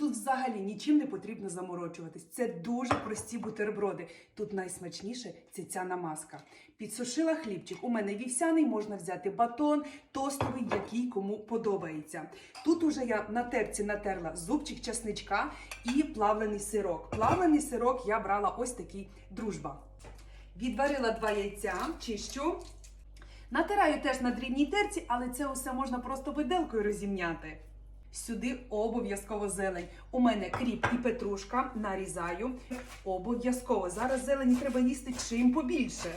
тут взагалі нічим не потрібно заморочуватись. Це дуже прості бутерброди. Тут найсмачніше це ця намазка. Підсушила хлібчик. У мене вівсяний, можна взяти батон, тостовий, який кому подобається. Тут уже я на терці натерла зубчик часничка і плавлений сирок. Плавлений сирок я брала ось такий дружба. Відварила два яйця, чищу. Натираю теж на дрібній терці, але це усе можна просто виделкою розімняти. Сюди обов'язково зелень. У мене кріп і петрушка нарізаю. Обов'язково. Зараз зелені треба їсти чим побільше.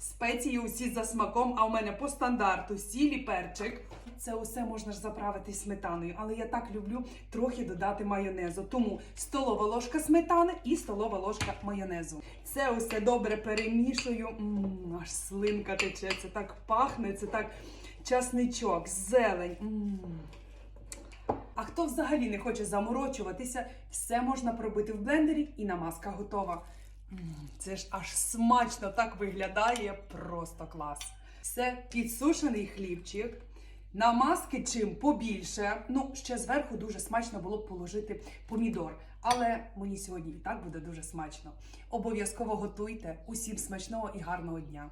Спеції усі за смаком, а у мене по стандарту сіль і перчик. Це усе можна ж заправити сметаною, але я так люблю трохи додати майонезу. Тому столова ложка сметани і столова ложка майонезу. Це усе добре перемішую. М, аж слинка тече. Це так пахне, це так часничок, зелень. М. А хто взагалі не хоче заморочуватися, все можна пробити в блендері і намазка готова. Це ж аж смачно так виглядає, просто клас. Все, підсушений хлібчик. Намазки чим побільше. Ну, ще зверху дуже смачно було б положити помідор. Але мені сьогодні і так буде дуже смачно. Обов'язково готуйте. Усім смачного і гарного дня!